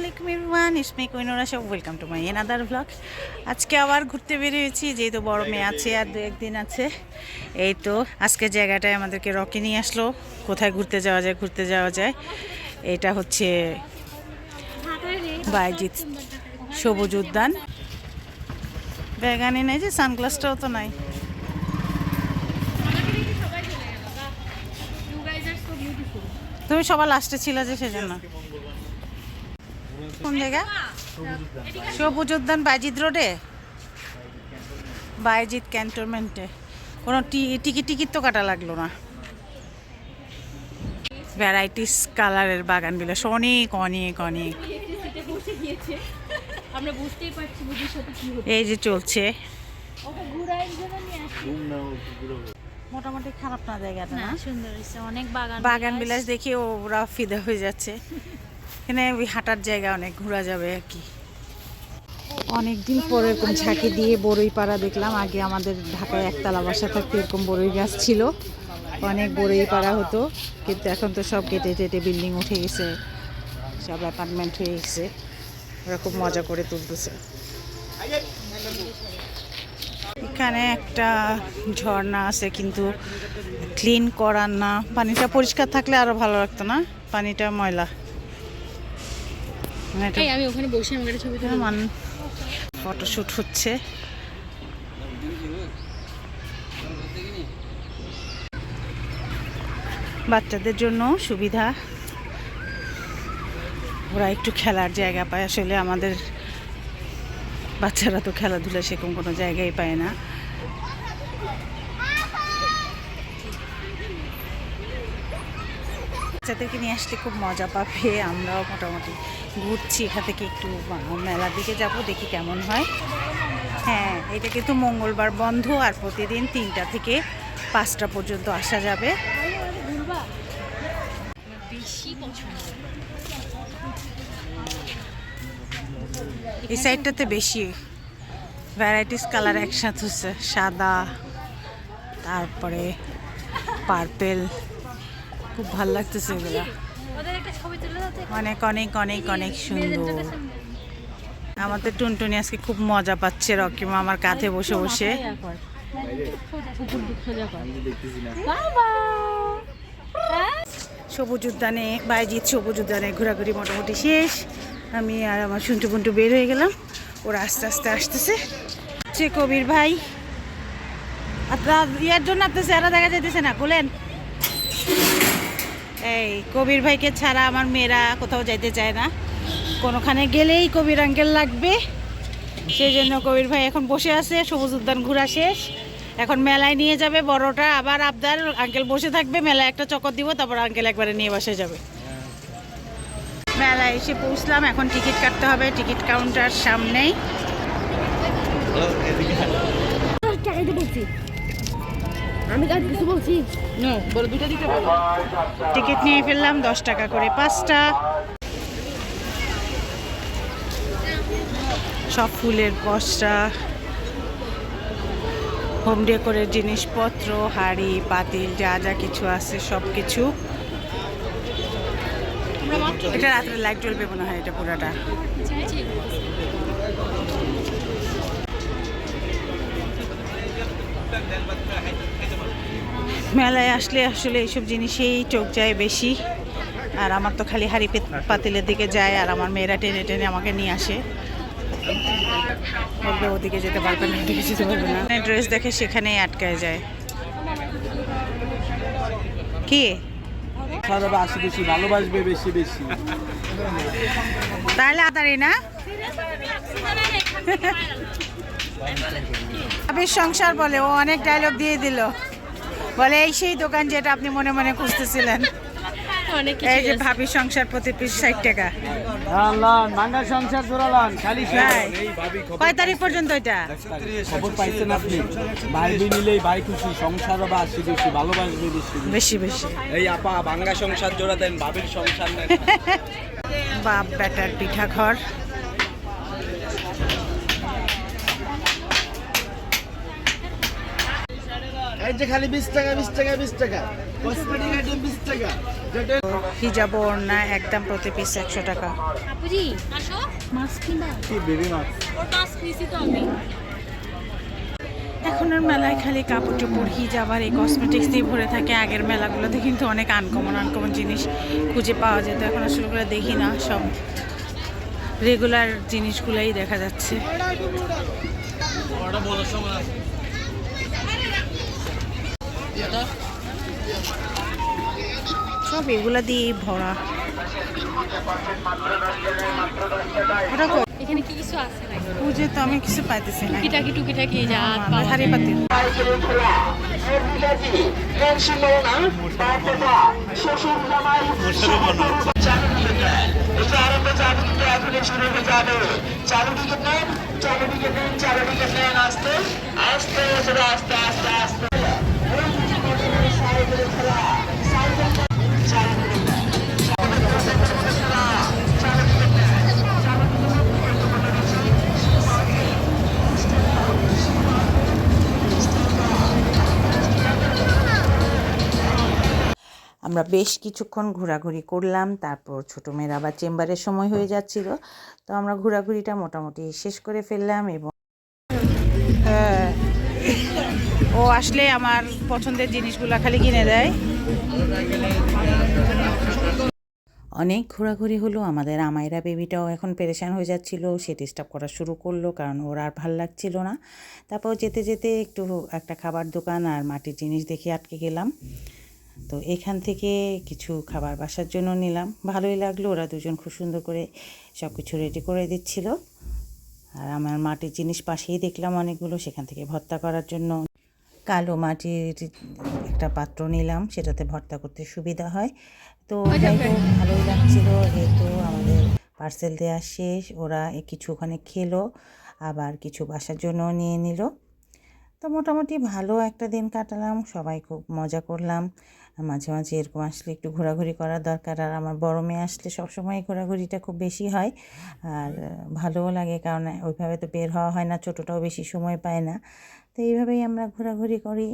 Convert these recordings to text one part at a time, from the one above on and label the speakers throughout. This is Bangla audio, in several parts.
Speaker 1: আলাইকুম ইরওয়ান ইসমি কৈনুরা সব welcome to my another blog আজকে আবার ঘুরতে বেরিয়েছি, যেহেতু বড় মেয়ে আছে আর দু একদিন আছে। এই তো, আজকে জায়গাটায় আমাদেরকে রকি নিয়ে আসলো। কোথায় ঘুরতে যাওয়া যায়, ঘুরতে যাওয়া যায়। এটা হচ্ছে বাইজিৎ সবুজ উদ্যান। ব্যাগানি নেই যে, সানগ্লাসটাও তো নাই। তুমি সবার লাস্টে ছিল যে সেজন্য। কোন জায়গা? সবুজ উদ্যান বাইজিৎ রোডে? বাইজিৎ ক্যান্টনমেন্টে। কোনো টি- টিকিট টিকিট তো কাটা লাগল না। ভ্যারাইটিস কালারের বাগান বিলাস অনেক অনেক অনেক।
Speaker 2: সিটে বসে গিয়েছে আমরা বুঝতেই পারছি বুঝির সাথে কি হচ্ছে।
Speaker 1: এই যে চলছে। মোটামুটি খারাপ না জায়গাটা
Speaker 2: না সুন্দর অনেক বাগান।
Speaker 1: বাগান বিলাস দেখে ওরা ফিদা হয়ে যাচ্ছে। এখানে ওই হাঁটার জায়গা অনেক ঘোরা যাবে আর কি। অনেক দিন পরে এরকম ঝাঁকি দিয়ে বড়ই পাড়া দেখলাম। আগে আমাদের ঢাকায় একতলা বাসা থাকতে এরকম বড়ই গাছ ছিল। অনেক বড়ই পাড়া হতো কিন্তু এখন তো সব কেটে টেটে বিল্ডিং উঠে গেছে সব অ্যাপার্টমেন্ট হয়ে গেছে। ওরা খুব মজা করে তুলতেছে। এখানে একটা ঝর্ণা আছে কিন্তু ক্লিন করার না। পানিটা পরিষ্কার থাকলে আরও ভালো লাগতো না? পানিটা ময়লা।
Speaker 2: আমি ওখানে বসে আমার ছবি
Speaker 1: মান ফটোশ্যুট হচ্ছে। বাচ্চাদের জন্য সুবিধা। ওরা একটু খেলার জায়গা পায়। আসলে আমাদের বাচ্চারা তো খেলাধুলা সেরকম কোনো জায়গায় পায় না। বাচ্চাদেরকে নিয়ে আসলে খুব মজা পাবে। আমরাও মোটামুটি ঘুরছি এখান থেকে একটু মেলার দিকে যাব, দেখি কেমন হয়। হ্যাঁ এটা কিন্তু মঙ্গলবার বন্ধ আর প্রতিদিন তিনটা থেকে পাঁচটা পর্যন্ত আসা যাবে। এই সাইডটাতে বেশি ভ্যারাইটিস কালার একসাথে হচ্ছে সাদা, তারপরে পার্পেল খুব ভালো লাগতেছে এগুলা। অনেক অনেক অনেক অনেক সুন্দর। আমাদের টুনটুনি আজকে খুব মজা পাচ্ছে রকিমা আমার কাঁধে বসে বসে। সবুজ উদ্যানে বাইজিৎ সবুজ উদ্যানে ঘোরাঘুরি মোটামুটি শেষ। আমি আর আমার শুনটু পুন্টু বের হয়ে গেলাম। ওরা আস্তে আস্তে আসতেছে। সে কবির ভাই। আপনার ইয়ার জন্য আপনার চেহারা দেখা যাইতেছে না বলেন। এই কবির ভাইকে ছাড়া আমার মেয়েরা কোথাও যাইতে চায় না। কোনোখানে গেলেই কবির আঙ্কেল লাগবে। সেই জন্য কবির ভাই এখন বসে আছে সবুজ উদ্যান ঘোরা শেষ। এখন মেলায় নিয়ে যাবে বড়টা আবার আবদার আঙ্কেল বসে থাকবে মেলায় একটা চকর দিব তারপর আঙ্কেল একবারে নিয়ে বসে যাবে। মেলায় এসে পৌঁছলাম এখন টিকিট কাটতে হবে টিকিট কাউন্টার সামনেই।
Speaker 2: আমি কাজ কিছু বলছি।
Speaker 1: টিকিট নিয়ে ফেললাম, দশ টাকা করে, পাঁচটা। সব ফুলের বস্তা হোম ডেকোরের জিনিসপত্র, হাড়ি, পাতিল, যা যা কিছু আছে, সব কিছু। এটা রাত্রে লাইট জ্বলবে মনে হয়, এটা পুরাটা। মেলায় আসলে আসলে এইসব জিনিসেই চোখ যায় বেশি। আর আমার তো খালি হাড়ি পাতিলের দিকে যায় আর আমার মেয়েরা টেনে টেনে আমাকে নিয়ে আসে। বলবে ওদিকে যেতে পারবে না ওদিকে যেতে পারবে না। ড্রেস দেখে সেখানেই আটকায় যায়। কি?
Speaker 3: ভালোবাসবে বেশি বেশি।
Speaker 1: তাহলে আতারি না? আবির সংসার বলে ও অনেক ডায়লগ দিয়ে দিল। বলে এই সেই দোকান যেটা আপনি মনে মনে খুঁজতেছিলেন? এই যে ভাবির সংসার প্রতি পিস ষাট টাকা।
Speaker 3: মাঙ্গা সংসার জোড়ালান খালি?
Speaker 1: কয় তারিখ পর্যন্ত এটা?
Speaker 3: খবর পাইছেন আপনি? বোন নিলেই ভাই খুশি সংসার বা আশি বেশি ভালোবাসবে বেশি।
Speaker 1: বেশি বেশি।
Speaker 3: এই আপা বাঙ্গা সংসার জোড়া দেন ভাবির সংসার
Speaker 1: বাপ বেটার পিঠা ঘর।
Speaker 3: এই যে খালি বিশ টাকা বিশ টাকা বিশ টাকা। কসমেটিক আইটেম বিশ টাকা।
Speaker 1: হিজাব ওড়না একদম প্রতি পিস একশো টাকা।
Speaker 2: আপুজি আসো। মাছ কিনা
Speaker 3: কি বেবি মাছ?
Speaker 2: ওর মাছ নিছি তো আমি।
Speaker 1: এখন আর মেলায় খালি কাপড় চোপড় হিজাব আর এই কসমেটিক্স দিয়ে ভরে থাকে। আগের মেলাগুলোতে কিন্তু অনেক আনকমন আনকমন জিনিস খুঁজে পাওয়া যেত। এখন আসলে ওগুলো দেখি না সব। রেগুলার জিনিসগুলাই দেখা যাচ্ছে। সব এগুলা দিয়ে ভরা।
Speaker 2: এখানে কি কিছু আছে নাকি?
Speaker 1: তো আমি কিছু পাইতেছি না।
Speaker 2: টুকিটাকি টুকিটাকি যা
Speaker 1: পাতি।
Speaker 4: চারুদিকে নেন চারুদিকে নেন চারুদিকে নেন আস্তে আস্তে আস্তে আস্তে আস্তে
Speaker 1: আমরা বেশ কিছুক্ষণ ঘোরাঘুরি করলাম তারপর ছোটো মেয়ের আবার চেম্বারের সময় হয়ে যাচ্ছিল। তো আমরা ঘোরাঘুরিটা মোটামুটি শেষ করে ফেললাম এবং হ্যাঁ, ও আসলে আমার পছন্দের জিনিসগুলো খালি কিনে দেয়। অনেক ঘোরাঘুরি হলো আমাদের আমায়রা বেবিটাও এখন পেরেশান হয়ে যাচ্ছিল সে ডিস্টার্ব করা শুরু করল কারণ ওর আর ভালো লাগছিল না। তারপর যেতে যেতে একটু একটা খাবার দোকান আর মাটির জিনিস দেখে আটকে গেলাম। তো এখান থেকে কিছু খাবার বাসার জন্য নিলাম। ভালোই লাগল ওরা দুজন খুব সুন্দর করে সব কিছু রেডি করে দিচ্ছিল। আর আমার মাটির জিনিস পাশেই দেখলাম অনেকগুলো সেখান থেকে ভর্তা করার জন্য। কালো মাটির একটা পাত্র নিলাম সেটাতে ভর্তা করতে সুবিধা হয়। তো ভালোই লাগছিল। এই তো আমাদের পার্সেল দেওয়া শেষ ওরা কিছু ওখানে খেলো আবার কিছু বাসার জন্য নিয়ে নিল। তো মোটামুটি ভালো একটা দিন কাটালাম সবাই খুব মজা করলাম। মাঝে মাঝে এরকম আসলে একটু ঘোরাঘুরি করার দরকার। আর আমার বড় মেয়ে আসলে সবসময় ঘোরাঘুরিটা খুব বেশি হয়। আর ভালোও লাগে কারণ ওইভাবে তো বের হওয়া হয় না, ছোটোটাও বেশি সময় পায় না। তো এইভাবেই আমরা ঘোরাঘুরি করি।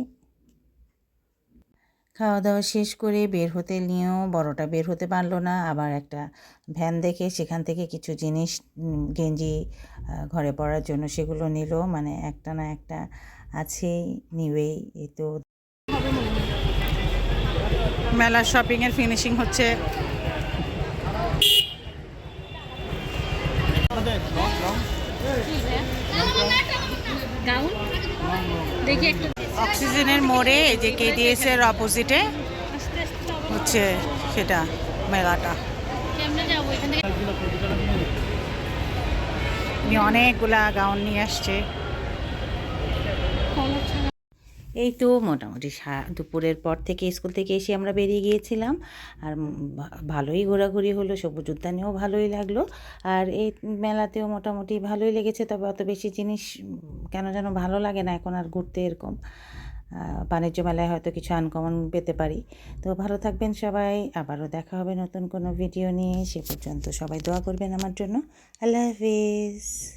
Speaker 1: খাওয়া দাওয়া শেষ করে বের হতে নিয়েও বড়টা বের হতে পারল না। আবার একটা ভ্যান দেখে সেখান থেকে কিছু জিনিস গেঞ্জি ঘরে পড়ার জন্য সেগুলো নিল। মানে একটা না একটা আছেই, নিবেই। এই তো মেলা শপিং এর ফিনিশিং হচ্ছে। অক্সিজেনের মোড়ে এই যে কেডিএস এর অপোজিটে। হচ্ছে সেটা মেলাটা। অনেকগুলা গাউন নিয়ে আসছে। এই তো মোটামুটি দুপুরের পর থেকে স্কুল থেকে এসে আমরা বেরিয়ে গিয়েছিলাম। আর ভালোই ঘোরাঘুরি হলো, সবুজ উদ্যানেও ভালোই লাগল। আর এই মেলাতেও মোটামুটি ভালোই লেগেছে, তবে অত বেশি জিনিস কেন যেন ভালো লাগে না এখন আর ঘুরতে এরকম। বাণিজ্য মেলায় হয়তো কিছু আনকমন পেতে পারি। তো ভালো থাকবেন সবাই, আবারও দেখা হবে নতুন কোনো ভিডিও নিয়ে। সে পর্যন্ত সবাই দোয়া করবেন আমার জন্য। আল্লাহ হাফিজ।